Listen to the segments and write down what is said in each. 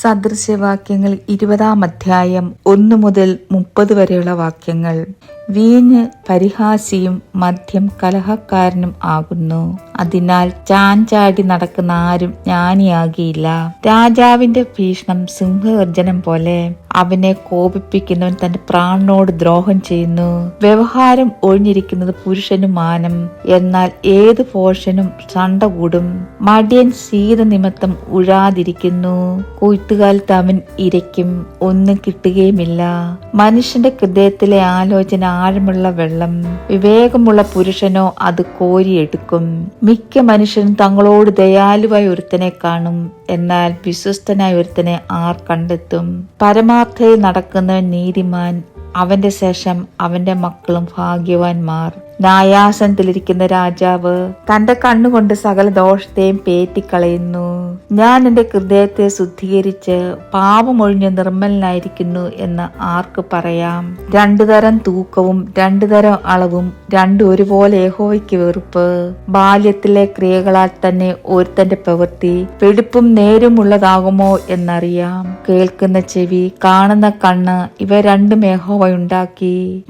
സദൃശ്യവാക്യങ്ങൾ ഇരുപതാം അധ്യായം ഒന്നു മുതൽ മുപ്പത് വരെയുള്ള വാക്യങ്ങൾ. വീഞ്ഞ് പരിഹാസിയും മദ്യം കലഹക്കാരനും ആകുന്നു. അതിനാൽ ചാഞ്ചാടി നടക്കുന്ന ആരും ജ്ഞാനിയാകിയില്ല. രാജാവിന്റെ ഭീഷണം സിംഹഗർജനം പോലെ. അവനെ കോപിപ്പിക്കുന്നവൻ തന്റെ പ്രാണനോട് ദ്രോഹം ചെയ്യുന്നു. വ്യവഹാരം ഒഴിഞ്ഞിരിക്കുന്നത് പുരുഷന് മാനം എന്നാൽ ഏത് പോഷനും ചണ്ട കൂടും. മടിയൻ ശീത നിമിത്തം ഉഴാതിരിക്കുന്നു. കൊയ്ത്തുകാലത്ത് അവൻ ഇരയ്ക്കും ഒന്നും കിട്ടുകയുമില്ല. മനുഷ്യന്റെ ഹൃദയത്തിലെ ആലോചന ആഴമുള്ള വെള്ളം വിവേകമുള്ള പുരുഷനോ അത് കോരിയെടുക്കും. മിക്ക മനുഷ്യരും തങ്ങളോട് ദയാലുവായ ഒരുത്തനെ കാണും. എന്നാൽ വിശ്വസ്തനായ ഒരുത്തനെ ആർ കണ്ടെത്തും? പരമാർത്ഥയിൽ നടക്കുന്നവൻ നീതിമാൻ. അവന്റെ ശേഷം അവന്റെ മക്കളും ഭാഗ്യവാന്മാർ. ന്യായാസനത്തിലിരിക്കുന്ന രാജാവ് തന്റെ കണ്ണുകൊണ്ട് സകല ദോഷത്തെയും പേറ്റിക്കളയുന്നു. ഞാൻ എന്റെ ഹൃദയത്തെ ശുദ്ധീകരിച്ച് പാപമൊഴിഞ്ഞ് നിർമ്മലനായിരിക്കുന്നു എന്ന് ആർക്ക് പറയാം? രണ്ടു തരം തൂക്കവും രണ്ടു തരം അളവും രണ്ടു ഒരുപോലെ യഹോവയ്ക്ക് വെറുപ്പ്. ബാല്യത്തിലെ ക്രിയകളാൽ തന്നെ ഒരുത്തന്റെ പ്രവൃത്തി വെടുപ്പും നേരുമുള്ളതാകുമോ എന്നറിയാം. കേൾക്കുന്ന ചെവി കാണുന്ന കണ്ണ് ഇവ രണ്ടും യഹോവ ഉണ്ടാക്കി.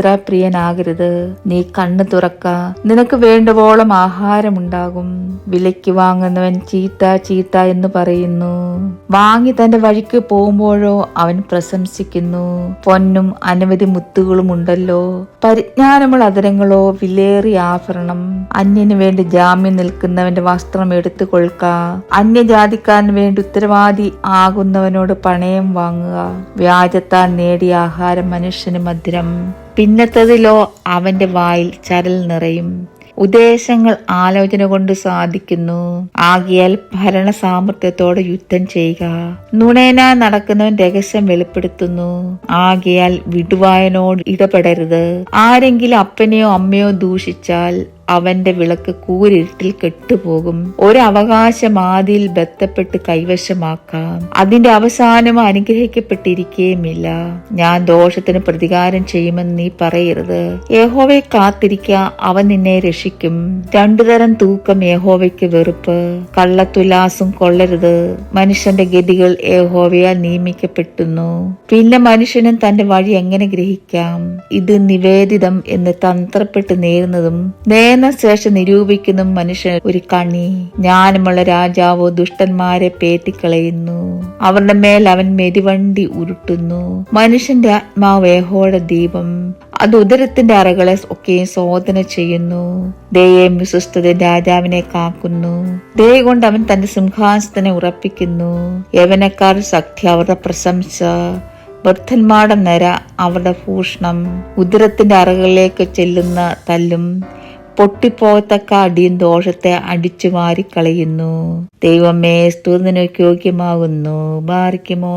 ദരിദ്രനാകാതിരിക്കേണ്ടതിന് നിദ്രാപ്രിയനാകരുത് നീ കണ്ണു തുറക്ക. നിനക്ക് വേണ്ടുവോളം ആഹാരമുണ്ടാകും. വിലയ്ക്ക് വാങ്ങുന്നവൻ ചീത്ത ചീത്ത എന്ന് പറയുന്നു. വാങ്ങി തന്റെ വഴിക്ക് പോകുമ്പോഴോ അവൻ പ്രശംസിക്കുന്നു. പൊന്നും അനവധി മുത്തുകളും ഉണ്ടല്ലോ. പരിജ്ഞാനമുള്ള അതരങ്ങളോ വിലേറിയ ആഭരണം. അന്യന് വേണ്ടി ജാമ്യം നിൽക്കുന്നവന്റെ വസ്ത്രം എടുത്തു കൊൽക്ക അന്യജാതിക്കാരന് വേണ്ടി ഉത്തരവാദി ആകുന്നവനോട് പണയം വാങ്ങുക. വ്യാജത്താൽ നേടിയ ആഹാരം മനുഷ്യന് മധുരം. പിന്നത്തതിലോ അവന്റെ വായിൽ ചരൽ നിറയും. ഉദ്ദേശങ്ങൾ ആലോചന കൊണ്ട് സാധിക്കുന്നു. ആകിയാൽ ഭരണ സാമർത്ഥ്യത്തോടെ യുദ്ധം ചെയ്യുക. നുണേന നടക്കുന്നവൻ രഹസ്യം വെളിപ്പെടുത്തുന്നു. ആകിയാൽ വിടുവായനോട് ഇടപെടരുത്. ആരെങ്കിലും അപ്പനെയോ അമ്മയോ ദൂഷിച്ചാൽ അവന്റെ വിളക്ക് കൂരിരുട്ടിൽ കെട്ടുപോകും. ഒരു അവകാശം ആദിയിൽ ബന്ധപ്പെട്ട് കൈവശമാക്കാം. അതിന്റെ അവസാനം അനുഗ്രഹിക്കപ്പെട്ടിരിക്കുകയുമില്ല ഞാൻ ദോഷത്തിന് പ്രതികാരം ചെയ്യുമെന്ന് നീ പറയരുത്. യഹോവയെ കാത്തിരിക്ക അവൻ നിന്നെ രക്ഷിക്കും. രണ്ടുതരം തൂക്കം യഹോവയ്ക്ക് വെറുപ്പ്. കള്ളത്തുലാസും കൊള്ളരുത്. മനുഷ്യന്റെ ഗതികൾ യഹോവയാൽ നിയമിക്കപ്പെട്ടുന്നു. പിന്നെ മനുഷ്യനും തന്റെ വഴി എങ്ങനെ ഗ്രഹിക്കാം? ഇത് നിവേദിതം എന്ന് തന്ത്രപ്പെട്ട് നേരുന്നതും നേർന്ന ശേഷം നിരൂപിക്കുന്നു മനുഷ്യൻ ഒരു കണി. ജ്ഞാനമുള്ള രാജാവോ ദുഷ്ടന്മാരെ പേറ്റിക്കളയുന്നു. അവരുടെ മേൽ അവൻ മെതിവണ്ടി ഉരുട്ടുന്നു. മനുഷ്യന്റെ ആത്മാവ് ഏഹോടെ ദീപം. അത് ഉദരത്തിന്റെ അറകളെ ഒക്കെ ശോധന ചെയ്യുന്നു. ദയയും വിശ്വസ്തത രാജാവിനെ കാക്കുന്നു. ദയ കൊണ്ട് അവൻ തന്റെ സിംഹാസനത്തിനെ ഉറപ്പിക്കുന്നു. യവനക്കാർ ശക്തി അവരുടെ പ്രശംസ. വൃദ്ധന്മാരുടെ നിര അവരുടെ ഭൂഷണം. ഉദരത്തിന്റെ അറകളിലേക്ക് ചെല്ലുന്ന തല്ലും. പൊട്ടിപ്പോകത്തക്ക അടിയും ദോഷത്തെ അടിച്ചു മാറിക്കളയുന്നു ദൈവമേ സ്തുതിനൊക്കെ യോഗ്യമാകുന്നു. ബാറിക്കുമോ